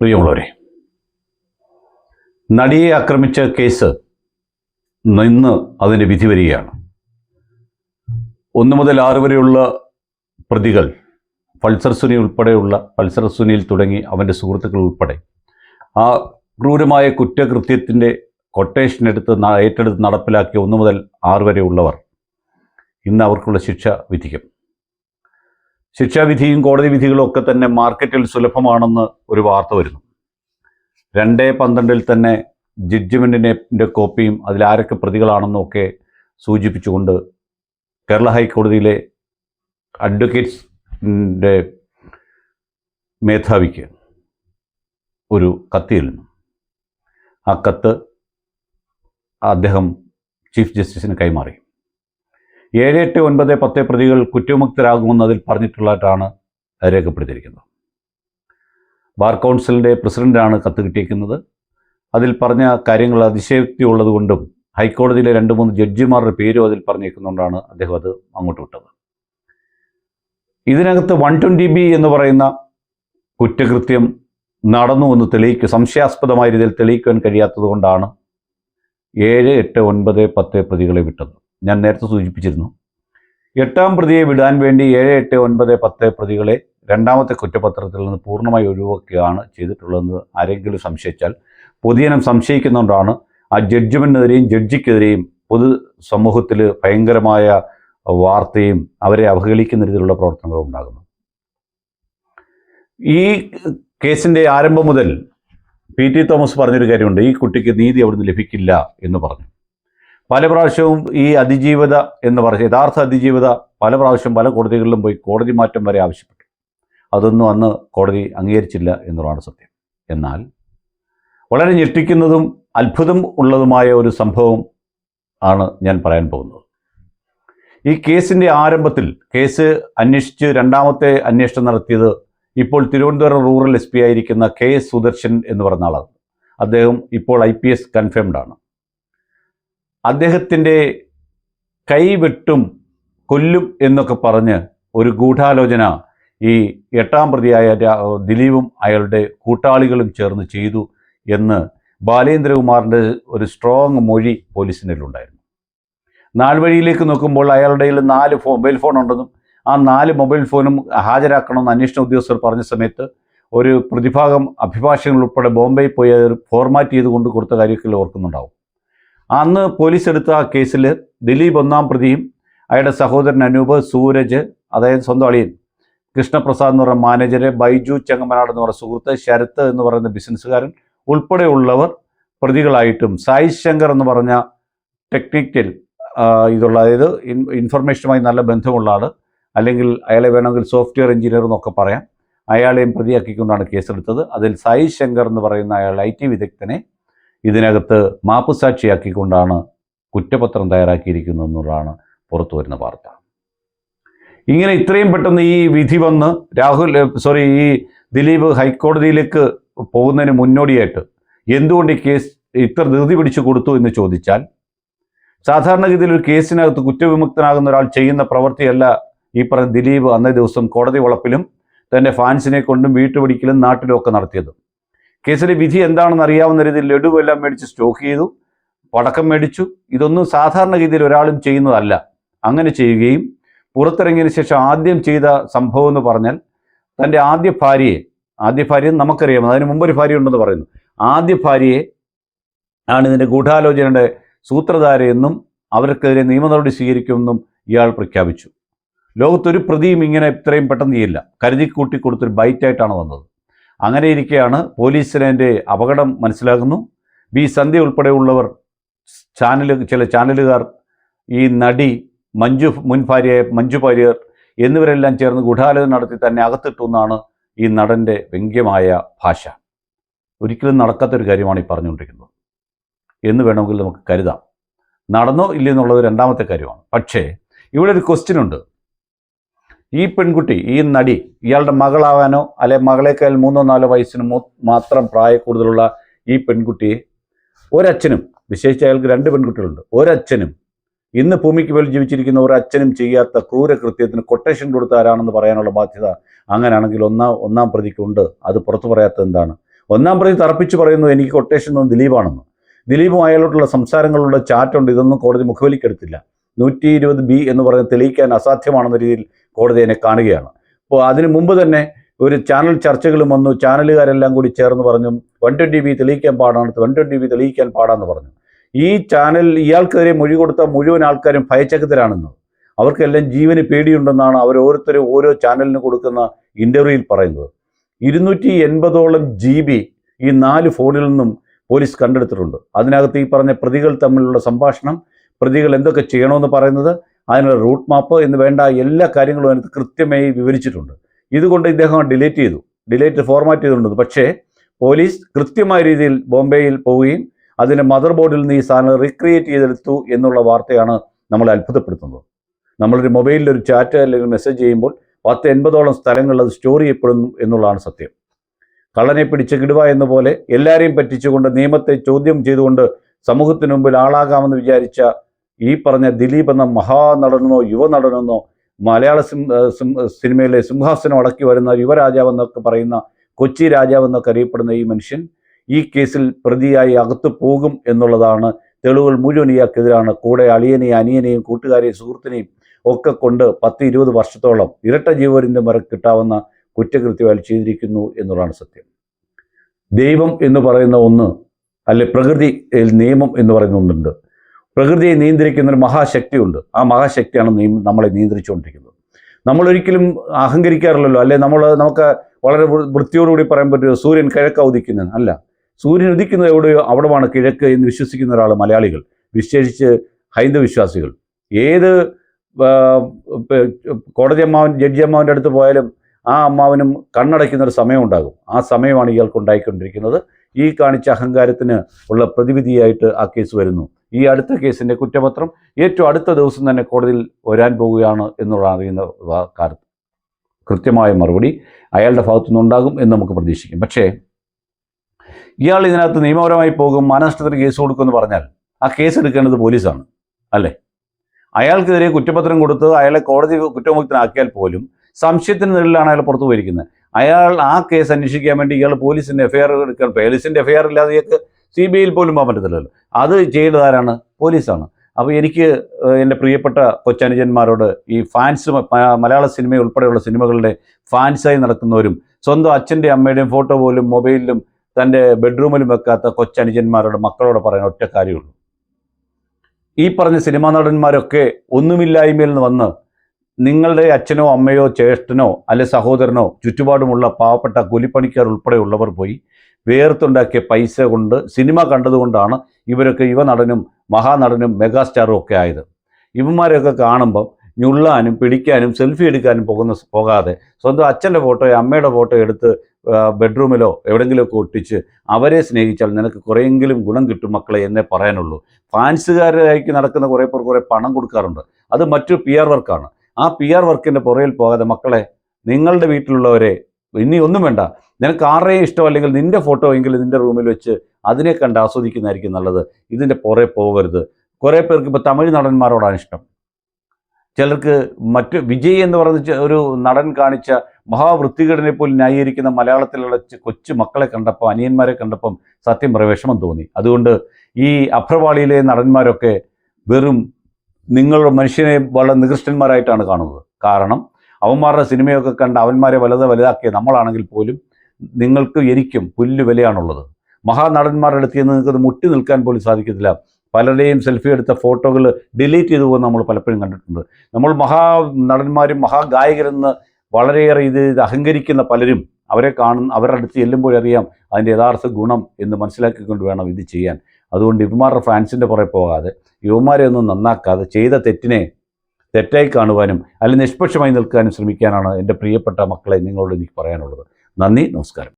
പ്രിയമുള്ളവരെ നടിയെ ആക്രമിച്ച കേസ് നിന്ന് അതിന്റെ വിധി വരികയാണ്. ഒന്ന് മുതൽ ആറ് വരെയുള്ള പ്രതികൾ പൾസർ സുനി ഉൾപ്പെടെയുള്ള പൾസർ സുനിയിൽ തുടങ്ങി അവന്റെ സുഹൃത്തുക്കൾ ഉൾപ്പെടെ ആ ക്രൂരമായ കുറ്റകൃത്യത്തിന്റെ കൊട്ടേഷൻ എടുത്ത് ഏറ്റെടുത്ത് നടപ്പിലാക്കിയ ഒന്ന് മുതൽ ആറ് വരെയുള്ളവർ ഇന്ന് അവർക്കുള്ള ശിക്ഷ വിധിക്കും. ശിക്ഷാവിധിയും കോടതി വിധികളും ഒക്കെ തന്നെ മാർക്കറ്റിൽ സുലഭമാണെന്ന് ഒരു വാർത്ത വരുന്നു. രണ്ടേ പന്ത്രണ്ടിൽ തന്നെ ജഡ്ജ്മെന്റിന്റെ കോപ്പിയും അതിലാരൊക്കെ പ്രതികളാണെന്നും ഒക്കെ സൂചിപ്പിച്ചുകൊണ്ട് കേരള ഹൈക്കോടതിയിലെ അഡ്വക്കേറ്റ്സിന്റെ മേധാവിക്ക് ഒരു കത്ത് ചെല്ലുന്നു. ആ കത്ത് അദ്ദേഹം ചീഫ് ജസ്റ്റിസിന് കൈമാറി. ഏഴ് എട്ട് ഒൻപത് പത്ത് പ്രതികൾ കുറ്റമുക്തരാകുമെന്നതിൽ പറഞ്ഞിട്ടുള്ളതായിട്ടാണ് രേഖപ്പെടുത്തിയിരിക്കുന്നത്. ബാർ കൗൺസിലിന്റെ പ്രസിഡന്റാണ് കത്ത് കിട്ടിയിരിക്കുന്നത് അതിൽ പറഞ്ഞ കാര്യങ്ങൾ അതിശയോക്തി ഉള്ളതുകൊണ്ടും ഹൈക്കോടതിയിലെ രണ്ട് മൂന്ന് ജഡ്ജിമാരുടെ പേരും അതിൽ പറഞ്ഞിരിക്കുന്നതുകൊണ്ടാണ് അദ്ദേഹം അത് അങ്ങോട്ട് വിട്ടത്. ഇതിനകത്ത് വൺ ട്വന്റി ബി എന്ന് പറയുന്ന കുറ്റകൃത്യം നടന്നു എന്ന് തെളിയിക്കുക സംശയാസ്പദമായ രീതിയിൽ തെളിയിക്കുവാൻ കഴിയാത്തത് കൊണ്ടാണ് ഏഴ് എട്ട് ഒൻപത് പത്ത് പ്രതികളെ വിട്ടത്. ഞാൻ നേരത്തെ സൂചിപ്പിച്ചിരുന്നു. എട്ടാം പ്രതിയെ വിടാൻ വേണ്ടി ഏഴ് എട്ട് ഒൻപത് പത്ത് പ്രതികളെ രണ്ടാമത്തെ കുറ്റപത്രത്തിൽ നിന്ന് പൂർണമായി ഒഴിവാക്കുകയാണ് ചെയ്തിട്ടുള്ളതെന്ന് ആരെങ്കിലും സംശയിച്ചാൽ പൊതുജനം സംശയിക്കുന്നതുകൊണ്ടാണ് ആ ജഡ്ജ്മെന്റിനെതിരെയും ജഡ്ജിക്കെതിരെയും പൊതു സമൂഹത്തിൽ ഭയങ്കരമായ വാർത്തയും അവരെ അവഹേളിക്കുന്ന രീതിയിലുള്ള പ്രവർത്തനങ്ങളും ഉണ്ടാകുന്നു. ഈ കേസിന്റെ ആരംഭം മുതൽ പി ടി തോമസ് പറഞ്ഞൊരു കാര്യമുണ്ട് ഈ കുട്ടിക്ക് നീതി അവിടുന്ന് ലഭിക്കില്ല എന്ന് പറഞ്ഞു. പല പ്രാവശ്യവും ഈ അതിജീവിത എന്ന് പറഞ്ഞ യഥാർത്ഥ അതിജീവിത പല പ്രാവശ്യം പല കോടതികളിലും പോയി കോടതി മാറ്റം വരെ ആവശ്യപ്പെട്ടു. അതൊന്നും അന്ന് കോടതി അംഗീകരിച്ചില്ല എന്നുള്ളതാണ് സത്യം. എന്നാൽ വളരെ ഞെട്ടിക്കുന്നതും അത്ഭുതം ഉള്ളതുമായ ഒരു സംഭവം ആണ് ഞാൻ പറയാൻ പോകുന്നത്. ഈ കേസിന്റെ ആരംഭത്തിൽ കേസ് അന്വേഷിച്ച് രണ്ടാമത്തെ അന്വേഷണം നടത്തിയത് ഇപ്പോൾ തിരുവനന്തപുരം റൂറൽ എസ് പി ആയിരിക്കുന്ന കെ സുദർശൻ എന്ന് പറഞ്ഞ ആളാണ്. അദ്ദേഹം ഇപ്പോൾ ഐ പി എസ് കൺഫേംഡ് ആണ്. അദ്ദേഹത്തിന്റെ കൈവെട്ടും കൊല്ലും എന്നൊക്കെ പറഞ്ഞ് ഒരു ഗൂഢാലോചന ഈ എട്ടാം പ്രതിയായ ദിലീപും അയാളുടെ കൂട്ടാളികളും ചേർന്ന് ചെയ്തു എന്ന് ബാലേന്ദ്രകുമാറിന്റെ ഒരു സ്ട്രോങ് മൊഴി പോലീസിന്റെ ഉണ്ടായിരുന്നു നാൾവഴിയിലേക്ക് നോക്കുമ്പോൾ അയാളുടെ കയ്യിൽ നാല് ഫോ മൊബൈൽ ഫോൺ ഉണ്ടെന്നും ആ നാല് മൊബൈൽ ഫോണും ഹാജരാക്കണമെന്ന് അന്വേഷണ ഉദ്യോഗസ്ഥർ പറഞ്ഞ സമയത്ത് ഒരു പ്രതിഭാഗം അഭിഭാഷകൾ ഉൾപ്പെടെ ബോംബെയിൽ പോയി ഫോർമാറ്റ് ചെയ്ത് കൊണ്ട് കൊടുത്ത കാര്യമൊക്കെ ഓർക്കുന്നുണ്ടാവും. അന്ന് പോലീസ് എടുത്ത ആ കേസിൽ ദിലീപ് ഒന്നാം പ്രതിയും അയാളുടെ സഹോദരൻ അനൂപ് സൂരജ് അതായത് സ്വന്തം അളിയൻ കൃഷ്ണപ്രസാദ് എന്ന് പറയുന്ന മാനേജർ ബൈജു ചെങ്ങമനാട് എന്ന് പറയുന്ന സുഹൃത്ത് ശരത്ത് എന്ന് പറയുന്ന ബിസിനസ്സുകാരൻ ഉൾപ്പെടെയുള്ളവർ പ്രതികളായിട്ടും സായി ശങ്കർ എന്ന് പറഞ്ഞ ടെക്നിക്കൽ ഇതുള്ള അതായത് ഇൻഫർമേഷനുമായി നല്ല ബന്ധമുള്ള ആൾ അല്ലെങ്കിൽ അയാളെ വേണമെങ്കിൽ സോഫ്റ്റ്വെയർ എഞ്ചിനീയർ എന്നൊക്കെ പറയാം. അയാളെയും പ്രതിയാക്കിക്കൊണ്ടാണ് കേസെടുത്തത് അതിൽ സായി ശങ്കർ എന്ന് പറയുന്ന അയാൾ ഐ ടി വിദഗ്ധനെ ഇതിനകത്ത് മാപ്പുസാക്ഷിയാക്കിക്കൊണ്ടാണ് കുറ്റപത്രം തയ്യാറാക്കിയിരിക്കുന്നത് എന്നുള്ളതാണ് പുറത്തു വരുന്ന വാർത്ത. ഇങ്ങനെ ഇത്രയും പെട്ടെന്ന് ഈ വിധി വന്ന് രാഹുൽ സോറി ഈ ദിലീപ് ഹൈക്കോടതിയിലേക്ക് പോകുന്നതിന് മുന്നോടിയായിട്ട് എന്തുകൊണ്ട് ഈ കേസ് ഇത്ര ധൃതി പിടിച്ചു കൊടുത്തു എന്ന് ചോദിച്ചാൽ സാധാരണഗതിയിൽ ഒരു കേസിനകത്ത് കുറ്റവിമുക്തനാകുന്ന ഒരാൾ ചെയ്യുന്ന പ്രവൃത്തിയല്ല ഈ പറഞ്ഞ ദിലീപ് അന്നേ ദിവസം കോടതി വളപ്പിലും തന്റെ ഫാൻസിനെ കൊണ്ടും വീട്ടുപിടിക്കലും നാട്ടിലും ഒക്കെ നടത്തിയത്. കേസിലെ വിധി എന്താണെന്ന് അറിയാവുന്ന രീതിയിൽ ലഡുവെല്ലാം മേടിച്ച് സ്റ്റോക്ക് ചെയ്തു പടക്കം മേടിച്ചു. ഇതൊന്നും സാധാരണ രീതിയിൽ ഒരാളും ചെയ്യുന്നതല്ല. അങ്ങനെ ചെയ്യുകയും പുറത്തിറങ്ങിയതിന് ശേഷം ആദ്യം ചെയ്ത സംഭവം എന്ന് പറഞ്ഞാൽ തന്റെ ആദ്യ ഭാര്യയെ ആദ്യ ഭാര്യ നമുക്കറിയാം. അതിന് മുമ്പ് ഒരു ഭാര്യ ഉണ്ടെന്ന് പറയുന്നു. ആദ്യ ഭാര്യയെ ആണ് ഇതിന്റെ ഗൂഢാലോചനയുടെ സൂത്രധാരയെന്നും അവർക്കെതിരെ നിയമ നടപടി സ്വീകരിക്കുമെന്നും ഇയാൾ പ്രഖ്യാപിച്ചു. ലോകത്തൊരു പ്രതിയും ഇങ്ങനെ ഇത്രയും പെട്ടെന്ന് ചെയ്യില്ല. കരുതി കൂട്ടി കൊടുത്തൊരു ബൈറ്റായിട്ടാണ് വന്നത്. അങ്ങനെ ഇരിക്കെയാണ് പോലീസിന് എന്റെ അപകടം മനസ്സിലാകുന്നു. ബി സന്ധ്യ ഉൾപ്പെടെയുള്ളവർ ചാനൽ ചില ചാനലുകാർ ഈ നടി മഞ്ജു മുൻ ഭാര്യയായ മഞ്ജു ഭാര്യർ എന്നിവരെല്ലാം ചേർന്ന് ഗൂഢാലോചന നടത്തി തന്നെ അകത്തിട്ടു എന്നാണ് ഈ നടന്റെ വ്യംഗ്യമായ ഭാഷ. ഒരിക്കലും നടക്കാത്തൊരു കാര്യമാണ് ഈ പറഞ്ഞുകൊണ്ടിരിക്കുന്നത്. എന്ന് വേണമെങ്കിൽ നമുക്ക് കരുതാം. നടന്നോ ഇല്ലെന്നുള്ളത് രണ്ടാമത്തെ കാര്യമാണ്. പക്ഷേ ഇവിടെ ഒരു ക്വസ്റ്റ്യൻ ഉണ്ട്. ഈ പെൺകുട്ടി ഈ നടി ഇയാളുടെ മകളാവാനോ അല്ലെ മകളേക്കാൾ മൂന്നോ നാലോ വയസ്സിന് മാത്രം പ്രായ കൂടുതലുള്ള ഈ പെൺകുട്ടിയെ ഒരച്ഛനും വിശേഷിച്ച് അയാൾക്ക് രണ്ട് പെൺകുട്ടികളുണ്ട്. ഒരച്ഛനും ഇന്ന് ഭൂമിക്ക് മേൽ ജീവിച്ചിരിക്കുന്ന ഒരച്ഛനും ചെയ്യാത്ത ക്രൂരകൃത്യത്തിന് കൊട്ടേഷൻ കൊടുത്ത ആരാണെന്ന് പറയാനുള്ള ബാധ്യത അങ്ങനെയാണെങ്കിൽ ഒന്നാം ഒന്നാം പ്രതിക്കുണ്ട് അത് പുറത്തു പറയാത്തത് എന്താണ്? ഒന്നാം പ്രതി തറപ്പിച്ച് പറയുന്നു എനിക്ക് കൊട്ടേഷൻ തന്നത് ദിലീപാണെന്ന്. ദിലീപും അയാളോട്ടുള്ള സംസാരങ്ങളുടെ ചാറ്റുണ്ട്. ഇതൊന്നും കോടതി മുഖവിലിക്കെടുത്തില്ല. നൂറ്റി ഇരുപത് ബി എന്ന് പറയുന്നത് തെളിയിക്കാൻ അസാധ്യമാണെന്ന രീതിയിൽ കോടതി അതിനെ കാണുകയാണ്. അപ്പോൾ അതിനു മുമ്പ് തന്നെ ഒരു ചാനൽ ചർച്ചകളും വന്നു. ചാനലുകാരെല്ലാം കൂടി ചേർന്ന് പറഞ്ഞു. വൺ ട്വന്റി ബി തെളിയിക്കാൻ പാടാണ്. വൺ ട്വന്റി ബി തെളിയിക്കാൻ പാടാന്ന് പറഞ്ഞു. ഈ ചാനൽ ഇയാൾക്കെതിരെ മൊഴി കൊടുത്ത മുഴുവൻ ആൾക്കാരും ഭയചകിതരാണെന്ന്. അവർക്കെല്ലാം ജീവന് പേടിയുണ്ടെന്നാണ് അവർ ഓരോരുത്തരും ഓരോ ചാനലിന് കൊടുക്കുന്ന ഇന്റർവ്യൂവിൽ പറയുന്നത്. ഇരുന്നൂറ്റി എൺപതോളം ജി ബി ഈ നാല് ഫോണിൽ നിന്നും പോലീസ് കണ്ടെടുത്തിട്ടുണ്ട്. അതിനകത്ത് ഈ പറഞ്ഞ പ്രതികൾ തമ്മിലുള്ള സംഭാഷണം പ്രതികൾ എന്തൊക്കെ ചെയ്യണമെന്ന് പറയുന്നത് അതിനുള്ള റൂട്ട് മാപ്പ് എന്ന് വേണ്ട എല്ലാ കാര്യങ്ങളും അതിനകത്ത് കൃത്യമായി വിവരിച്ചിട്ടുണ്ട്. ഇതുകൊണ്ട് ഇദ്ദേഹം ഡിലീറ്റ് ചെയ്തു. ഡിലീറ്റ് ഫോർമാറ്റ് ചെയ്തിട്ടുണ്ട്. പക്ഷേ പോലീസ് കൃത്യമായ രീതിയിൽ ബോംബെയിൽ പോവുകയും അതിന്റെ മദർ ബോർഡിൽ നിന്ന് ഈ സാധനം റീക്രിയേറ്റ് ചെയ്തെടുത്തു എന്നുള്ള വാർത്തയാണ് നമ്മളെ അത്ഭുതപ്പെടുത്തുന്നത്. നമ്മളൊരു മൊബൈലിൽ ഒരു ചാറ്റ് അല്ലെങ്കിൽ മെസ്സേജ് ചെയ്യുമ്പോൾ പത്ത് എൺപതോളം സ്ഥലങ്ങൾ അത് സ്റ്റോർ ചെയ്യപ്പെടുന്നു എന്നുള്ളതാണ് സത്യം. കള്ളനെ പിടിച്ച് കിടുവ എന്ന പോലെ എല്ലാവരെയും പറ്റിച്ചുകൊണ്ട് നിയമത്തെ ചോദ്യം ചെയ്തുകൊണ്ട് സമൂഹത്തിന് മുമ്പിൽ ആളാകാമെന്ന് വിചാരിച്ച ഈ പറഞ്ഞ ദിലീപ് എന്ന മഹാനടനെന്നോ യുവനടനെന്നോ മലയാള സിനിമയിലെ സിംഹാസനം അടക്കി വരുന്ന യുവരാജാവെന്നൊക്കെ പറയുന്ന കൊച്ചി രാജാവെന്നൊക്കെ അറിയപ്പെടുന്ന ഈ മനുഷ്യൻ ഈ കേസിൽ പ്രതിയായി അകത്തു പോകും എന്നുള്ളതാണ് തെളിവുകൾ മുഴുവൻ ഇയാൾക്കെതിരാണ്. കൂടെ അളിയനെയും അനിയനെയും കൂട്ടുകാരെയും സുഹൃത്തിനെയും ഒക്കെ കൊണ്ട് പത്ത് ഇരുപത് വർഷത്തോളം ഇരട്ട ജീവരിന്റെ മുറ കിട്ടാവുന്ന കുറ്റകൃത്യം അയാൾ ചെയ്തിരിക്കുന്നു എന്നുള്ളതാണ് സത്യം. ദൈവം എന്ന് പറയുന്ന ഒന്ന് അല്ലെ പ്രകൃതി നിയമം എന്ന് പറയുന്ന ഒന്നുണ്ട്. പ്രകൃതിയെ നിയന്ത്രിക്കുന്ന ഒരു മഹാശക്തിയുണ്ട്. ആ മഹാശക്തിയാണ് നീ നമ്മളെ നിയന്ത്രിച്ചുകൊണ്ടിരിക്കുന്നത്. നമ്മൾ ഒരിക്കലും അഹങ്കരിക്കാറില്ലല്ലോ. അല്ലെ? നമ്മൾ നമുക്ക് വളരെ വൃത്തിയോടുകൂടി പറയാൻ പറ്റുമോ സൂര്യൻ കിഴക്ക ഉദിക്കുന്നത് അല്ല സൂര്യൻ ഉദിക്കുന്നത് എവിടെയോ അവിടമാണ് കിഴക്ക് എന്ന് വിശ്വസിക്കുന്ന ഒരാൾ മലയാളികൾ വിശേഷിച്ച് ഹൈന്ദവ വിശ്വാസികൾ. ഏത് കോടതി അമ്മാവൻ ജഡ്ജി അമ്മാവന്റെ അടുത്ത് പോയാലും ആ അമ്മാവനും കണ്ണടയ്ക്കുന്ന ഒരു സമയമുണ്ടാകും. ആ സമയമാണ് ഇയാൾക്ക് ഉണ്ടായിക്കൊണ്ടിരിക്കുന്നത്. ഈ കാണിച്ച അഹങ്കാരത്തിന് ഉള്ള പ്രതിവിധിയായിട്ട് ആ കേസ് വരുന്നു. ഈ അടുത്ത കേസിന്റെ കുറ്റപത്രം ഏറ്റവും അടുത്ത ദിവസം തന്നെ കോടതിയിൽ വരാൻ പോവുകയാണ് എന്നുള്ള അറിയുന്ന കാര്യം കൃത്യമായ മറുപടി അയാളുടെ ഭാഗത്തു നിന്നുണ്ടാകും എന്ന് നമുക്ക് പ്രതീക്ഷിക്കും. പക്ഷേ ഇയാൾ ഇതിനകത്ത് നിയമപരമായി പോകും മാനനഷ്ടത്തിന് കേസ് കൊടുക്കുമെന്ന് പറഞ്ഞാൽ ആ കേസ് എടുക്കേണ്ടത് പോലീസാണ് അല്ലേ? അയാൾക്കെതിരെ കുറ്റപത്രം കൊടുത്ത് അയാളെ കോടതി കുറ്റമുക്തനാക്കിയാൽ പോലും സംശയത്തിന് നിഴലിലാണ് അയാൾ പുറത്തു പോയിരിക്കുന്നത്. അയാൾ ആ കേസ് അന്വേഷിക്കാൻ വേണ്ടി ഇയാൾ പോലീസിന്റെ എഫ്ഐആർ എടുക്കാൻ പോലീസിന്റെ എഫ്ഐആർ ഇല്ലാതെ ഇയാൾക്ക് സി ബി ഐയിൽ പോലും പോകാൻ പറ്റത്തില്ലല്ലോ. അത് ചെയ്യേണ്ടത് ആരാണ് പോലീസാണ്. അപ്പോൾ എനിക്ക് എന്റെ പ്രിയപ്പെട്ട കൊച്ചനുജന്മാരോട് ഈ ഫാൻസ് മലയാള സിനിമ ഉൾപ്പെടെയുള്ള സിനിമകളുടെ ഫാൻസായി നടക്കുന്നവരും സ്വന്തം അച്ഛന്റെ അമ്മയുടെയും ഫോട്ടോ പോലും മൊബൈലിലും തന്റെ ബെഡ്റൂമിലും വെക്കാത്ത കൊച്ചനുജന്മാരോട് മക്കളോട് പറയാൻ ഒറ്റ കാര്യമുള്ളൂ. ഈ പറഞ്ഞ സിനിമാ നടന്മാരൊക്കെ ഒന്നുമില്ലായ്മയിൽ നിന്ന് വന്ന് നിങ്ങളുടെ അച്ഛനോ അമ്മയോ ജ്യേഷ്ഠനോ അല്ലെ സഹോദരനോ ചുറ്റുപാടുമുള്ള പാവപ്പെട്ട കൂലിപ്പണിക്കാർ ഉൾപ്പെടെയുള്ളവർ പോയി വേർത്തുണ്ടാക്കിയ പൈസ കൊണ്ട് സിനിമ കണ്ടതുകൊണ്ടാണ് ഇവരൊക്കെ യുവനടനും മഹാനടനും മെഗാസ്റ്റാറും ഒക്കെ ആയത്. ഇവന്മാരെയൊക്കെ കാണുമ്പം ഞുള്ളാനും പിടിക്കാനും സെൽഫി എടുക്കാനും പോകുന്ന പോകാതെ സ്വന്തം അച്ഛന്റെ ഫോട്ടോയോ അമ്മയുടെ ഫോട്ടോ എടുത്ത് ബെഡ്റൂമിലോ എവിടെയെങ്കിലുമൊക്കെ ഒട്ടിച്ച് അവരെ സ്നേഹിച്ചാൽ നിനക്ക് കുറേയെങ്കിലും ഗുണം കിട്ടും മക്കളെ എന്നേ പറയാനുള്ളൂ. ഫാൻസുകാരായിട്ട് നടക്കുന്ന കുറേ പേർ കുറേ പണം കൊടുക്കാറുണ്ട്. അത് മറ്റു പി ആർ വർക്കാണ്. ആ പി ആർ വർക്കിന്റെ പുറകിൽ പോകാതെ മക്കളെ നിങ്ങളുടെ വീട്ടിലുള്ളവരെ ഇനി ഒന്നും വേണ്ട. നിനക്ക് ആരുടെയും ഇഷ്ടമല്ലെങ്കിൽ നിന്റെ ഫോട്ടോ എങ്കിലും നിന്റെ റൂമിൽ വെച്ച് അതിനെ കണ്ട് ആസ്വദിക്കുന്നതായിരിക്കും നല്ലത്. ഇതിന്റെ പുറകെ പോകരുത്. കുറേ പേർക്ക് ഇപ്പോൾ തമിഴ് നടന്മാരോടാണ് ഇഷ്ടം. ചിലർക്ക് മറ്റ് വിജയ് എന്ന് പറഞ്ഞ ഒരു നടൻ കാണിച്ച മഹാവൃത്തികേടിനെ പോലും ന്യായീകരിക്കുന്ന മലയാളത്തിലുള്ള കൊച്ചു മക്കളെ കണ്ടപ്പോൾ അനിയന്മാരെ കണ്ടപ്പം സത്യം പറ വിഷമം തോന്നി. അതുകൊണ്ട് ഈ അഭ്രവാളിയിലെ നടന്മാരൊക്കെ വെറും നിങ്ങളുടെ മനുഷ്യനെ വളരെ നികൃഷ്ടന്മാരായിട്ടാണ് കാണുന്നത്. കാരണം അവന്മാരുടെ സിനിമയൊക്കെ കണ്ട് അവന്മാരെ വലുത് വലുതാക്കിയ നമ്മളാണെങ്കിൽ പോലും നിങ്ങൾക്ക് എനിക്കും പുല്ല് വിലയാണുള്ളത്. മഹാനടന്മാരുടെ അടുത്ത് നിന്ന് നിങ്ങൾക്ക് മുട്ടി നിൽക്കാൻ പോലും സാധിക്കത്തില്ല. പലരുടെയും സെൽഫി എടുത്ത ഫോട്ടോകൾ ഡിലീറ്റ് ചെയ്തു പോകുന്ന നമ്മൾ പലപ്പോഴും കണ്ടിട്ടുണ്ട്. നമ്മൾ മഹാ നടന്മാരും മഹാഗായകരെന്ന് വളരെയേറെ ഇത് ഇത് അഹങ്കരിക്കുന്ന പലരും അവരെ കാണുന്ന അവരുടെ അടുത്ത് ചെല്ലുമ്പോഴറിയാം അതിന്റെ യഥാർത്ഥ ഗുണം എന്ന് മനസ്സിലാക്കിക്കൊണ്ട് വേണം ഇത് ചെയ്യാൻ. അതുകൊണ്ട് ഇവന്മാരുടെ ഫാൻസിന്റെ പുറകെ പോകാതെ യുവമാരെ ഒന്നും നന്നാക്കാതെ ചെയ്ത തെറ്റിനെ തെറ്റായി കാണുവാനും അല്ലെങ്കിൽ നിഷ്പക്ഷമായി നിൽക്കാനും ശ്രമിക്കാനാണ് എന്റെ പ്രിയപ്പെട്ട മക്കളെ നിങ്ങളോട് എനിക്ക് പറയാനുള്ളത്. നന്ദി നമസ്കാരം.